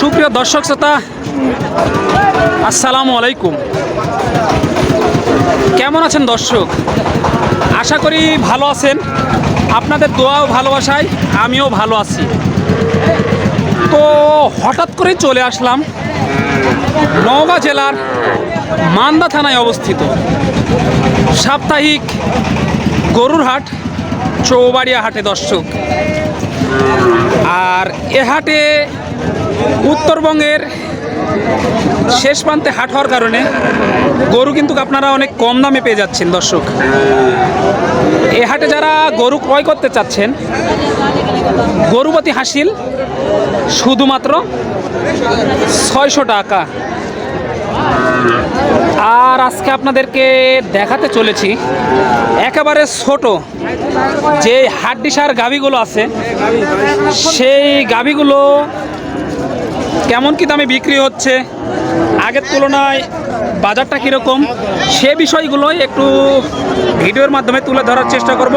সুপ্রিয় দর্শক শ্রোতা, আসসালামু আলাইকুম। কেমন আছেন দর্শক? আশা করি ভালো আছেন। আপনাদের দোয়াও ভালোবাসায়, আমিও ভালো আছি। তো হঠাৎ করে চলে আসলাম নওগাঁ জেলার মান্দা থানায় অবস্থিত সাপ্তাহিক গরুর হাট চৌবাড়িয়া হাটে দর্শক। আর এ হাটে উত্তরবঙ্গের শেষ প্রান্তে হাট হওয়ার কারণে গরু কিন্তু আপনারা অনেক কম দামে পেয়ে যাচ্ছেন, দর্শক। এ হাটে যারা গরু ক্রয় করতে চাচ্ছেন, গরুপতি হাসিল শুধুমাত্র ছয়শো টাকা। আর আজকে আপনাদেরকে দেখাতে চলেছি, একেবারে ছোট যে হাড্ডিসার গাভিগুলো আছে, সেই গাভিগুলো কেমন কি দামে বিক্রি হচ্ছে? আগের তুলনায় বাজারটা কীরকম? সে বিষয়গুলোই একটু ভিডিওর মাধ্যমে তুলে ধরার চেষ্টা করব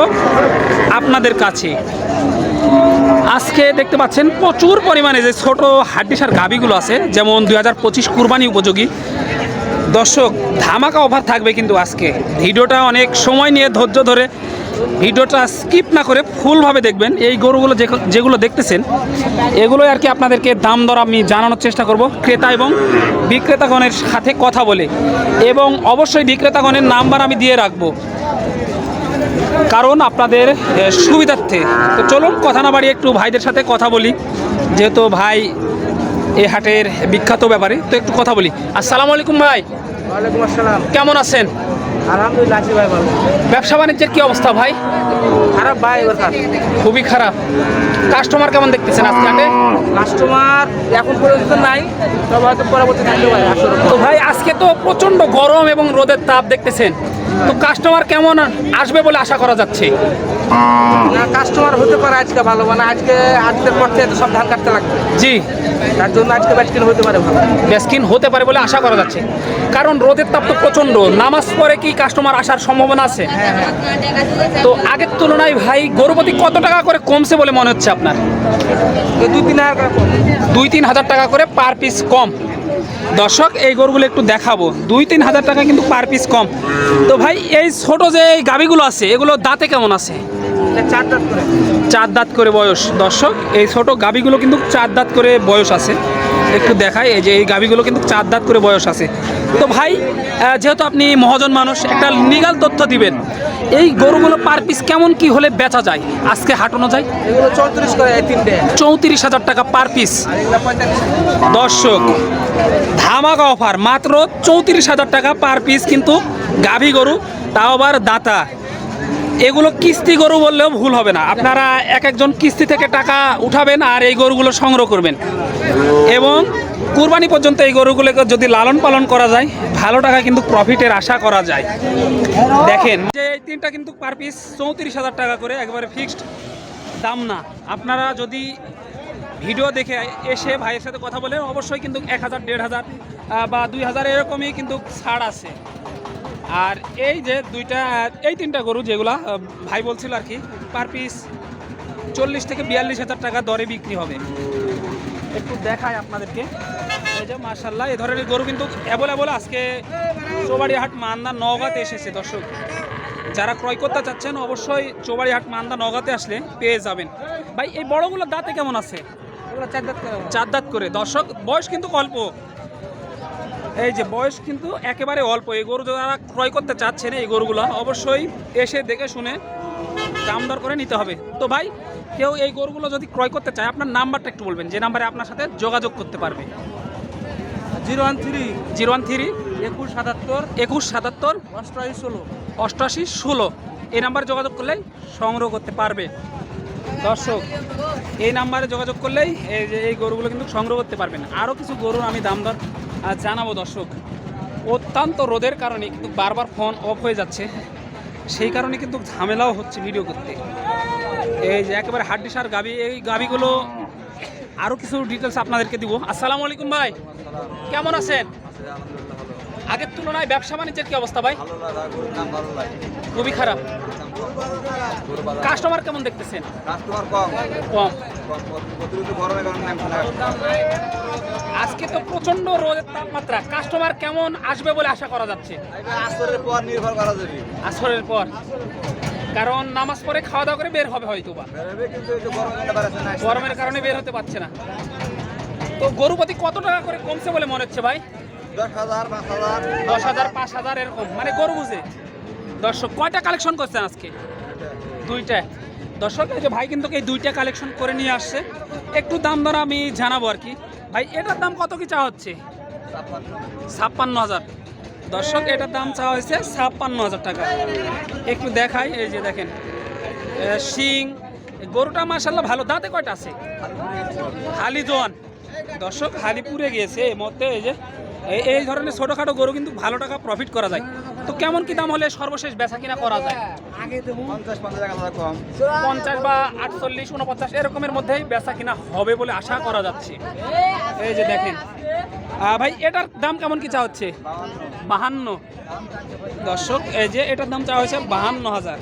আপনাদের কাছে। আজকে দেখতে পাচ্ছেন প্রচুর পরিমাণে যে ছোট হাড্ডিসার গাভিগুলো আছে, যেমন দুই হাজার পঁচিশ কুরবানি উপযোগী। দর্শক, ধামাকা অফার থাকবে কিন্তু আজকে। ভিডিওটা অনেক সময় নিয়ে ধৈর্য ধরে ভিডিওটা স্কিপ না করে ফুলভাবে দেখবেন। এই গরুগুলো যেগুলো দেখতেছেন এগুলোই আর কি আপনাদেরকে দাম দর আমি জানানোর চেষ্টা করব। ক্রেতা এবং বিক্রেতাগণের সাথে কথা বলে। এবং অবশ্যই বিক্রেতাগণের নাম্বার আমি দিয়ে রাখব। কারণ আপনাদের সুবিধার্থে। তো চলুন কথা না বাড়িয়ে একটু ভাইদের সাথে কথা বলি। যেহেতু ভাই এই হাটের বিখ্যাত ব্যাপারে তো একটু কথা বলি। আসসালামু আলাইকুম ভাই। ওয়ালাইকুম আসসালাম। কেমন আছেন? আলহামদুলিল্লাহ আছি ভাই ভালো। ব্যবসা বাণিজ্যের কি অবস্থা ভাই? খারাপ ভাই এবার খুবই খারাপ। কাস্টমার কেমন দেখতেছেন আজকে হাটে? কাস্টমার এখন পর্যন্ত নাই তবে হয়তো পরবর্তী থাকতে ভাই তো ভাই আজকে তো প্রচণ্ড গরম এবং রোদের তাপ দেখতেছেন। তো কাস্টমার কেমন আসবে বলে আশা করা যাচ্ছে? না কাস্টমার হতে পারে আজকে ভালো মানে আজকে আজকের পর থেকে সব ধান কাটতে লাগবে। জি। তার জন্য আজকে ব্যাটকিন হতে পারে ভালো। বেস্কিন হতে পারে বলে আশা করা যাচ্ছে। কারণ রোদের তাপ তো প্রচণ্ড নামাজ পরে কি কাস্টমার আসার সম্ভাবনা আছে? তো আগের তুলনায় ভাই গরুপতি কত টাকা করে কমছে বলে মনে হচ্ছে আপনার? দুই তিন হাজার দুই তিন হাজার টাকা করে পার পিস কম। দর্শক এই গরুগুলো একটু দেখাবো। দুই তিন হাজার টাকা কিন্তু পার পিস কম। তো ভাই এই ছোট যে এই গাভীগুলো আছে এগুলো দাঁতে কেমন আছে? চার দাঁত করে। চার দাঁত করে বয়স। দর্শক এই ছোট গাভীগুলো কিন্তু চার দাঁত করে বয়স আছে। একটু দেখাই এই যে এই গাবিগুলো কিন্তু চার দাঁত করে বয়স আছে। তো ভাই যেহেতু আপনি মহাজন মানুষ একটা লিগাল তথ্য দিবেন। এই গরুগুলো পার পিস কেমন কি হলে বেচা যায়? আজকে হাঁটানো যায় চৌত্রিশ করে তিনটে। চৌত্রিশ হাজার টাকা পার পিস দর্শক ধামাকা অফার মাত্র চৌত্রিশ হাজার টাকা পার পিস কিন্তু গাভী গরু তাও আবার দাতা। এগুলো কিস্তি গরু বললেও ভুল হবে না। আপনারা এক একজন কিস্তি থেকে টাকা উঠাবেন আর এই গরুগুলো সংগ্রহ করবেন। এবং কুরবানি পর্যন্ত এই গরুগুলোকে যদি লালন পালন করা যায়, ভালো টাকা কিন্তু প্রফিটের আশা করা যায়। দেখেন, যে এই তিনটা কিন্তু পার পিস চৌত্রিশ হাজার টাকা করে, একবারে ফিক্সড দাম না। আপনারা যদি ভিডিও দেখে এসে ভাইয়ের সাথে কথা বলে, অবশ্যই কিন্তু এক হাজার, দেড় হাজার বা দুই হাজার এরকমই কিন্তু ছাড় আছে। আর এই যে দুইটা এই তিনটা গরু যেগুলা ভাই বলছিল আর কি পার পিস চল্লিশ থেকে বিয়াল্লিশ হাজার টাকা দরে বিক্রি হবে। একটু দেখায় আপনাদেরকে। এই যে মার্শাল্লাহ এই ধরনের গরু কিন্তু অ্যাভেলেবল আজকে চৌবাড়িহাট মান্দা নওগাঁতে এসেছে দর্শক। যারা ক্রয় করতে চাচ্ছেন অবশ্যই চৌবাড়িহাট মান্দা নওগাঁতে আসলে পেয়ে যাবেন। ভাই এই বড়গুলো দাঁতে কেমন আছে? চার দাঁত চার দাঁত করে। দর্শক বয়স কিন্তু অল্প। এই যে বয়স কিন্তু একেবারে অল্প। এই গরু যারা ক্রয় করতে চাচ্ছেন এই গরুগুলো অবশ্যই এসে দেখে শুনে দাম দর করে নিতে হবে। তো ভাই কেউ এই গরুগুলো যদি ক্রয় করতে চায় আপনার নাম্বারটা একটু বলবেন যে নাম্বারে আপনার সাথে যোগাযোগ করতে পারবে। Zero one three zero one three একুশ সাতাত্তর একুশ সাতাত্তর অষ্টআশি ষোলো। অষ্টআশি ষোলো। এই নাম্বারে যোগাযোগ করলেই সংগ্রহ করতে পারবে। দর্শক এই নাম্বারে যোগাযোগ করলেই এই যে এই গরুগুলো কিন্তু সংগ্রহ করতে পারবেন। আরও কিছু গরুর আমি দাম দর জানাব দর্শক। অত্যন্ত রোদের কারণে কিন্তু বারবার ফোন অফ হয়ে যাচ্ছে। সেই কারণে কিন্তু ঝামেলাও হচ্ছে ভিডিও করতে। এই যে একেবারে হাড্ডিসার গাবি এই গাবিগুলো আরও কিছু ডিটেলস আপনাদেরকে দিব। আসসালামু আলাইকুম ভাই। কেমন আছেন? আগের তুলনায় ব্যবসা বাণিজ্যের কি অবস্থা ভাই? খুবই খারাপ। কাস্টমার কেমন দেখতেছেন? কাস্টমার কম। কম। কারণে তো প্রচণ্ড রোদের তাপমাত্রা। কাস্টমার কেমন আসবে বলে আশা করা যাচ্ছে? আসরের পর নির্ভর করা যাবে। আসরের পর। কারণ নামাজ পড়ে খাওয়া দাওয়া করে বের হবে হয়তো বা গরমের কারণে বের হতে পারছে না। তো গরু প্রতি কত টাকা করে কমছে বলে মনে হচ্ছে ভাই? দশ হাজার পাঁচ হাজার। দশ হাজার পাঁচ হাজার এরকম। মানে গরু বুঝে। দর্শক কয়টা কালেকশন করছেন আজকে? দুইটা। দর্শক এই যে ভাই কিন্তু এই দুইটা কালেকশন করে নিয়ে আসছে। একটু দাম দর আমি জানাব আর কি। ভাই, এটার দাম কত কি চাওয়া হচ্ছে? ছাপ্পান্ন হাজার। দর্শক, এটার দাম চাওয়া হয়েছে ছাপ্পান্ন হাজার টাকা। একটু দেখাই, এই যে দেখেন। শিং, গরুটা মাসাল্লাহ ভালো। দাঁতে কয়টা আছে? হালি জোয়ান দর্শক হালিপুরে গিয়েছে এই মধ্যে এই যে এই- এই ধরনের ছোটোখাটো গরু কিন্তু ভালো টাকা প্রফিট করা যায়। তো কেমন কি দাম হলে সর্বশেষ বেচা কিনা করা যায়? পঞ্চাশ বা আটচল্লিশ উনপঞ্চাশ এরকমের মধ্যেই বেচা কিনা হবে বলে আশা করা যাচ্ছে। এই যে দেখেন। ভাই এটার দাম কেমন কি চা হচ্ছে? বাহান্ন। দর্শক এই যে এটার দাম চা হয়েছে বাহান্ন হাজার।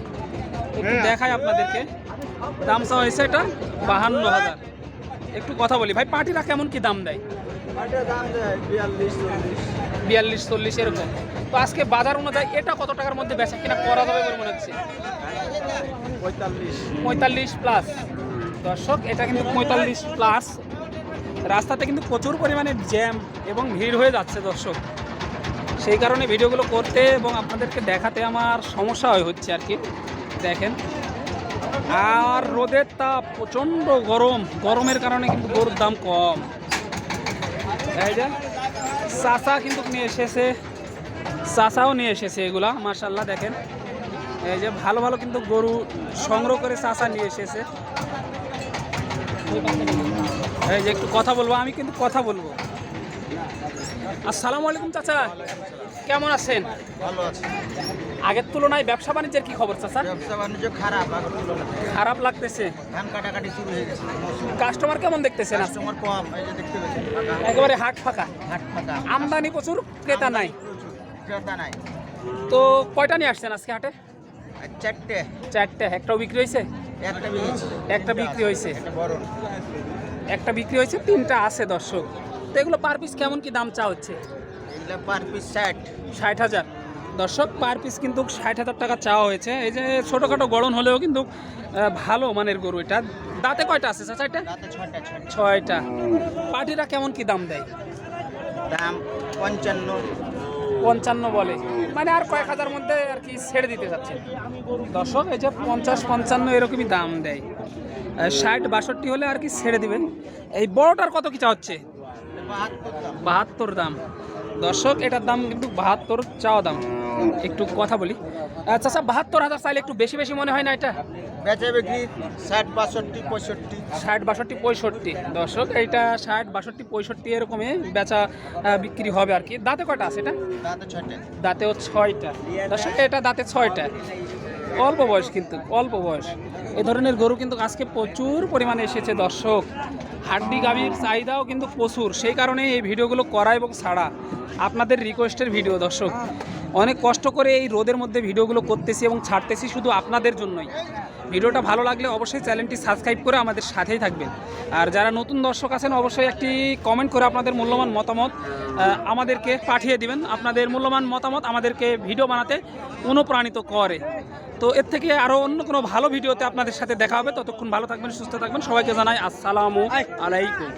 একটু দেখাই আপনাদেরকে। দাম চা হয়েছে এটা বাহান্ন হাজার। একটু কথা বলি। ভাই পার্টিরা কেমন কি দাম দেয়? বিয়াল্লিশ চল্লিশ। এরকম। তো আজকে বাজার অনুযায়ী এটা কত টাকার মধ্যে বেচা কিনা করা যাবে বলে মনে হচ্ছে? পঁয়তাল্লিশ। পঁয়তাল্লিশ প্লাস দর্শক এটা কিন্তু পঁয়তাল্লিশ প্লাস রাস্তাতে কিন্তু প্রচুর পরিমাণে জ্যাম এবং ভিড় হয়ে যাচ্ছে দর্শক। সেই কারণে ভিডিওগুলো করতে এবং আপনাদেরকে দেখাতে আমার সমস্যা হয়ে হচ্ছে আর কি। দেখেন আর রোদের তাপ প্রচণ্ড গরম। গরমের কারণে কিন্তু গরুর দাম কম। এই যে চাষা কিন্তু নিয়ে এসেছে। চাষাও নিয়ে এসেছে এগুলা মার্শাল্লাহ দেখেন। এই যে, ভালো ভালো কিন্তু গরু সংগ্রহ করে চাষা নিয়ে এসেছে। এই যে, একটু কথা বলব, আমি কিন্তু কথা বলব। আসসালামু আলাইকুম চাচা। কেমন আছেন? ভালো আছে। আগের তুলনায় ব্যবসা বাণিজ্যের কি খবর চাচা? ব্যবসা বাণিজ্য খারাপ আগের তুলনায়। খারাপ লাগতেছে। ধান কাটাকাটি শুরু হয়ে গেছে কাস্টমার কেমন দেখতেছেন? কাস্টমার কম এই যে দেখতে পেয়েছেন ফাঁকা একেবারে হাট ফাঁকা। হাট ফাঁকা। আমদানি প্রচুর ক্রেতা নাই। ক্রেতা নাই। তো কয়টা নিয়ে আসছেন আজকে হাটে? চারটে। চারটে একটাও বিক্রি হয়েছে? একটা বিক্রি হয়েছে। একটা বিক্রি হয়েছে তিনটা আছে দর্শক। তো এগুলো পার পিস কেমন কি দাম চা হচ্ছে? এগুলো পার পিস ষাট। ষাট হাজার। দর্শক পার পিস কিন্তু ষাট হাজার টাকা চাওয়া হয়েছে। এই যে ছোটোখাটো গড়ন হলেও কিন্তু ভালো মানের গরু এটা। দাঁতে কয়টা আছে ছটা ছটা ছয়টা পার্টিরা কেমন কি দাম দেয়? দাম পঞ্চান্ন। পঞ্চান্ন বলে। মানে আর কয়েক হাজার মধ্যে আর কি ছেড়ে দিতে যাচ্ছে। দর্শক এই যে পঞ্চাশ পঞ্চান্ন এরকমই দাম দেয়। ষাট বাষট্টি হলে আর কি ছেড়ে দিবেন এই বড়টার কত কি চা হচ্ছে? বাহাত্তর দাম। দর্শক এটার দাম কিন্তু বাহাত্তর চাওয়া দাম। একটু কথা বলি। আচ্ছা আচ্ছা বাহাত্তর হাজার চাইলে একটু বেশি বেশি মনে হয় না এটা? বেচা বিক্রি ষাট বাষট্টি পঁয়ষট্টি। ষাট বাষট্টি পঁয়ষট্টি। দর্শক এইটা ষাট বাষট্টি পঁয়ষট্টি এরকমই বেচা বিক্রি হবে আর কি। দাঁতে কয়টা আছে এটা? রাতে ছটা দাঁতেও ছয়টা। দর্শক এটা দাঁতে ছয়টা। অল্প বয়স কিন্তু, অল্প বয়স। এ ধরনের গরু কিন্তু আজকে প্রচুর পরিমাণে এসেছে, দর্শক। হাড্ডি গাভীর চাহিদাও কিন্তু প্রচুর, সেই কারণে এই ভিডিওগুলো করা এবং ছাড়া আপনাদের রিকোয়েস্টের ভিডিও দর্শক। অনেক কষ্ট করে এই রোদের মধ্যে ভিডিওগুলো করতেছি এবং ছাড়তেছি শুধু আপনাদের জন্যই। ভিডিওটা ভালো লাগলে অবশ্যই চ্যানেলটি সাবস্ক্রাইব করে আমাদের সাথেই থাকবেন। আর যারা নতুন দর্শক আছেন, অবশ্যই একটি কমেন্ট করে আপনাদের মূল্যবান মতামত আমাদেরকে পাঠিয়ে দিবেন। আপনাদের মূল্যবান মতামত আমাদেরকে ভিডিও বানাতে অনুপ্রাণিত করে। তো এর থেকে আরও অন্য কোনো ভালো ভিডিওতে আপনাদের সাথে দেখা হবে। ততক্ষণ ভালো থাকবেন, সুস্থ থাকবেন। সবাইকে জানাই আসসালামু আলাইকুম।